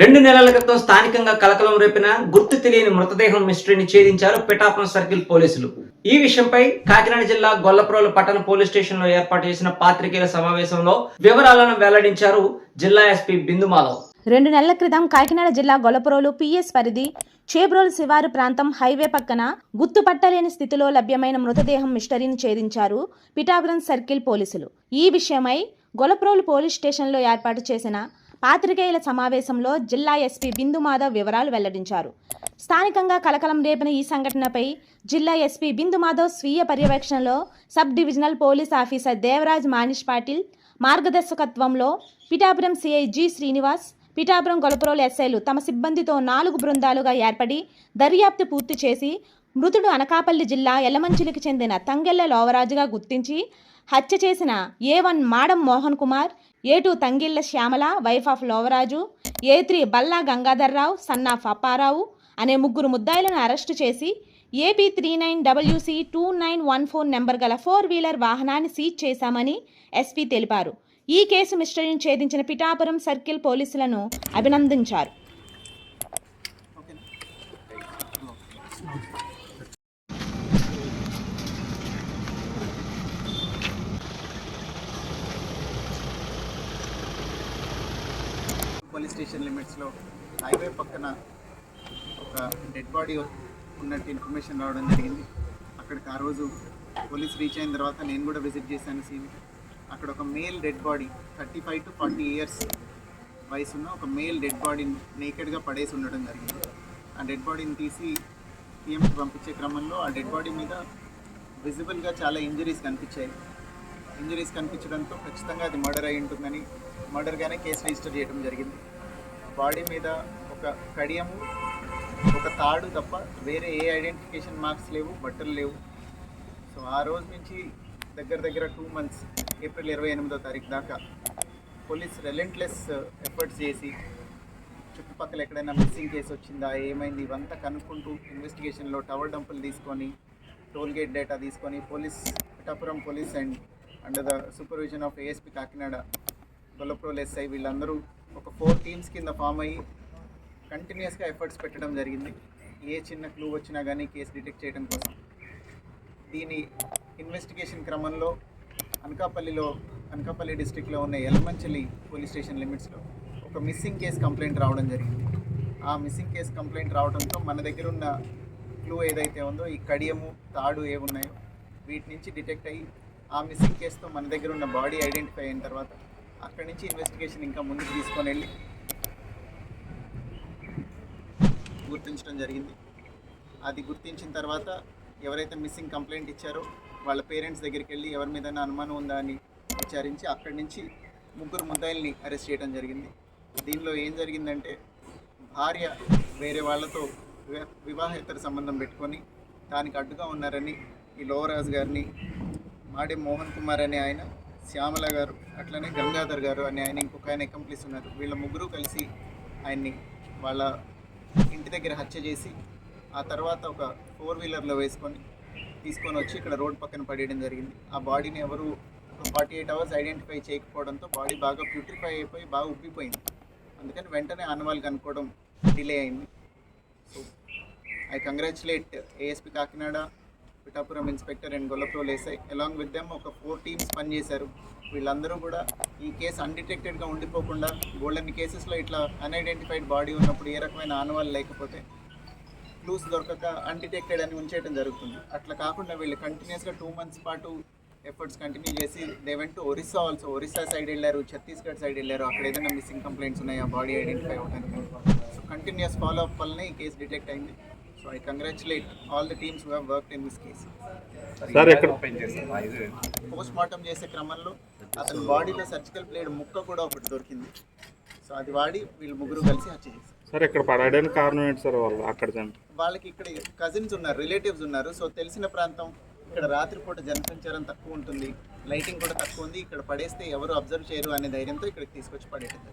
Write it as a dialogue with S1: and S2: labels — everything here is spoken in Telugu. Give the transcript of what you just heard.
S1: రెండు నెలల క్రితం స్థానికంగా కలకలం రేపిన గుర్తు తెలియని మృతదేహం మిస్టరీని ఛేదించారు పిఠాపురం సర్కిల్ పోలీసులు. ఈ విషయంపై కాకినాడ జిల్లా గొల్లప్రోలు పట్టణ పోలీస్ స్టేషన్లో ఏర్పాటు చేసిన పాత్రికేయుల సమావేశంలో వివరాలను వెల్లడించారు జిల్లా ఎస్పీ బిందు మాధవ్.
S2: రెండు నెలల క్రితం కాకినాడ జిల్లా గొల్లపురోలు పిఎస్ పరిధి చేబ్రోల్ శివారు ప్రాంతం హైవే పక్కన గుర్తుపట్టలేని స్థితిలో లభ్యమైన మృతదేహం మిస్టరీని ఛేదించారు పిఠాపురం సర్కిల్ పోలీసులు. ఈ విషయమై గొలప్రోలు పోలీస్ స్టేషన్లో ఏర్పాటు చేసిన పాత్రికేయుల సమావేశంలో జిల్లా ఎస్పీ బిందు మాధవ్ వివరాలు వెల్లడించారు. స్థానికంగా కలకలం రేపిన ఈ సంఘటనపై జిల్లా ఎస్పీ బిందు మాధవ్ స్వీయ పర్యవేక్షణలో sub divisional police officer Devaraj Manish Patil మార్గదర్శకత్వంలో Pithapuram CI G Srinivas Pithapuram Gollaprolu ఎస్ఐలు తమ సిబ్బందితో నాలుగు బృందాలుగా ఏర్పడి దర్యాప్తు పూర్తి చేసి మృతుడు అనకాపల్లి జిల్లా ఎల్లమంచిలికి చెందిన తంగెల్ల లోవరాజుగా గుర్తించి హత్య చేసిన A one Madam Mohan Kumar A two Tangilla Shyamala wife of Lovaraju A three Balla Gangadharrao son of Apparao అనే ముగ్గురు ముద్దాయిలను అరెస్టు చేసి AP three nine WC two nine one four number గల ఫోర్ వీలర్ వాహనాన్ని సీజ్ చేశామని ఎస్పీ తెలిపారు. ఈ కేసు మిస్టరీని ఛేదించిన పిఠాపురం సర్కిల్ పోలీసులను అభినందించారు.
S3: పోలీస్ స్టేషన్ లిమిట్స్లో హైవే పక్కన ఒక డెడ్ బాడీ ఉన్నట్టు ఇన్ఫర్మేషన్ రావడం జరిగింది. అక్కడికి ఆ రోజు పోలీస్ రీచ్ అయిన తర్వాత నేను కూడా విజిట్ చేశాను సీన్. అక్కడ ఒక male dead body thirty five to forty years వయసున్న ఒక మేల్ డెడ్ బాడీని నేకెడ్గా పడేసి ఉండడం జరిగింది. ఆ డెడ్ బాడీని తీసి పిఎంకి పంపించే క్రమంలో ఆ డెడ్ బాడీ మీద విజిబుల్గా చాలా ఇంజరీస్ కనిపించాయి. ఇంజరీస్ కనిపించడంతో ఖచ్చితంగా అది మర్డర్ అయి ఉంటుందని మర్డర్గానే కేసు రిజిస్టర్ చేయడం జరిగింది. బాడీ మీద ఒక కడియము ఒక తాడు తప్ప వేరే ఏ ఐడెంటిఫికేషన్ మార్క్స్ లేవు బట్టలు లేవు. సో ఆ రోజు నుంచి దగ్గర దగ్గర టూ మంత్స్ ఏప్రిల్ ఇరవై ఎనిమిదో తారీఖు దాకా పోలీస్ రెలెంట్లెస్ ఎఫర్ట్స్ చేసి చుట్టుపక్కల ఎక్కడైనా మిస్సింగ్ కేసు వచ్చిందా ఏమైంది ఇవంతా కనుక్కుంటూ ఇన్వెస్టిగేషన్లో టవర్ డంపులు తీసుకొని టోల్ గేట్ డేటా తీసుకొని police Pithapuram police and under the supervision of ASP Kakinada Gollaprolu SI వీళ్ళందరూ ఒక ఫోర్ టీమ్స్ కింద ఫామ్ అయ్యి కంటిన్యూస్గా ఎఫర్ట్స్ పెట్టడం జరిగింది. ఏ చిన్న క్లూ వచ్చినా కానీ కేసు డిటెక్ట్ చేయడం కోసం. దీని ఇన్వెస్టిగేషన్ క్రమంలో అనకాపల్లిలో అనకాపల్లి డిస్టిక్లో ఉన్న ఎలమంచలి పోలీస్ స్టేషన్ లిమిట్స్లో ఒక మిస్సింగ్ కేసు కంప్లైంట్ రావడం జరిగింది. ఆ మిస్సింగ్ కేసు కంప్లైంట్ రావడంతో మన దగ్గర ఉన్న క్లూ ఏదైతే ఉందో ఈ కడియము తాడు ఏమున్నాయో వీటి నుంచి డిటెక్ట్ అయ్యి ఆ మిస్సింగ్ కేసుతో మన దగ్గర ఉన్న బాడీ ఐడెంటిఫై అయిన తర్వాత అక్కడి నుంచి ఇన్వెస్టిగేషన్ ఇంకా ముందుకు తీసుకొని వెళ్ళి గుర్తించడం జరిగింది. అది గుర్తించిన తర్వాత ఎవరైతే మిస్సింగ్ కంప్లైంట్ ఇచ్చారో వాళ్ళ పేరెంట్స్ దగ్గరికి వెళ్ళి ఎవరి మీద అనుమానం ఉందా అని విచారించి అక్కడి నుంచి ముగ్గురు ముద్దాయిల్ని అరెస్ట్ చేయడం జరిగింది. దీనిలో ఏం జరిగిందంటే భార్య వేరే వాళ్ళతో వివా- వివాహేతర సంబంధం పెట్టుకొని దానికి అడ్డుగా ఉన్నారని ఈ లోవరాజు గారిని మాడే మోహన్ కుమార్ అనే ఆయన శ్యామల గారు అట్లనే గంగాధర్ గారు అనే ఆయన ఇంకొక ఆయన కంప్లీస్ ఉన్నారు. వీళ్ళ ముగ్గురు కలిసి ఆయన్ని వాళ్ళ ఇంటి దగ్గర హత్య చేసి ఆ తర్వాత ఒక ఫోర్ వీలర్లో వేసుకొని తీసుకొని వచ్చి ఇక్కడ రోడ్ పక్కన పడేయడం జరిగింది. ఆ బాడీని ఎవరు ఒక ఫార్టీ ఎయిట్ అవర్స్ ఐడెంటిఫై చేయకపోవడంతో బాడీ బాగా ప్యూట్రిఫై అయిపోయి బాగా ఉబ్బిపోయింది. అందుకని వెంటనే ఆనవాళ్ళు కనుక్కోవడం డిలే అయింది. So I congratulate ASP Kakinada Pithapuram inspector and Gollaprolu SI along with them ఒక ఫోర్ టీమ్స్ పనిచేశారు. వీళ్ళందరూ కూడా ఈ కేసు అన్డిటెక్టెడ్గా ఉండిపోకుండా గోల్డెన్ కేసెస్లో ఇట్లా అన్ఐడెంటిఫైడ్ బాడీ ఉన్నప్పుడు ఏ రకమైన ఆనవాళ్ళు లేకపోతే క్లూస్ దొరకక అన్డిటెక్టెడ్ అని ఉంచేయడం జరుగుతుంది. అట్లా కాకుండా వీళ్ళు కంటిన్యూస్గా టూ మంత్స్ పాటు ఎఫర్ట్స్ కంటిన్యూ చేసి they went Orissa also Orissa side వెళ్ళారు ఛత్తీస్గఢ్ సైడ్ వెళ్ళారు. అక్కడ ఏదైనా మిస్సింగ్ కంప్లైంట్స్ ఉన్నాయి? ఆ బాడీ ఐడెంటిఫై అవ్వడానికి సో కంటిన్యూస్ ఫాలో అప్ వల్లనే ఈ కేసు డిటెక్ట్ అయింది. So I congratulate all the teams who have work in this case
S4: sir ఎక్కడ
S3: పోస్ట్ మార్టం చేసే క్రమంలో అతని బాడీలో సర్జికల్ బ్లేడ్ ముక్క కూడా ఒకటి దొరికింది. సో అది వాడి వీళ్ళు ముగ్గురు కలిసి హత్య చేశారు.
S4: సార్ ఇక్కడ పడడానికి కారణం ఏంటి సార్ వాళ్ళు అక్కడ
S3: వాళ్ళకి ఇక్కడ కజిన్స్ ఉన్నారు రిలేటివ్స్ ఉన్నారు. సో తెలిసిన ప్రాంతం ఇక్కడ రాత్రిపూట జనసంచారం తక్కువ ఉంటుంది. లైటింగ్ కూడా తక్కువ ఉంది. ఇక్కడ పడేస్తే ఎవరు అబ్జర్వ్ చేయరు అనే ధైర్యంతో ఇక్కడికి తీసుకొచ్చి పడేటది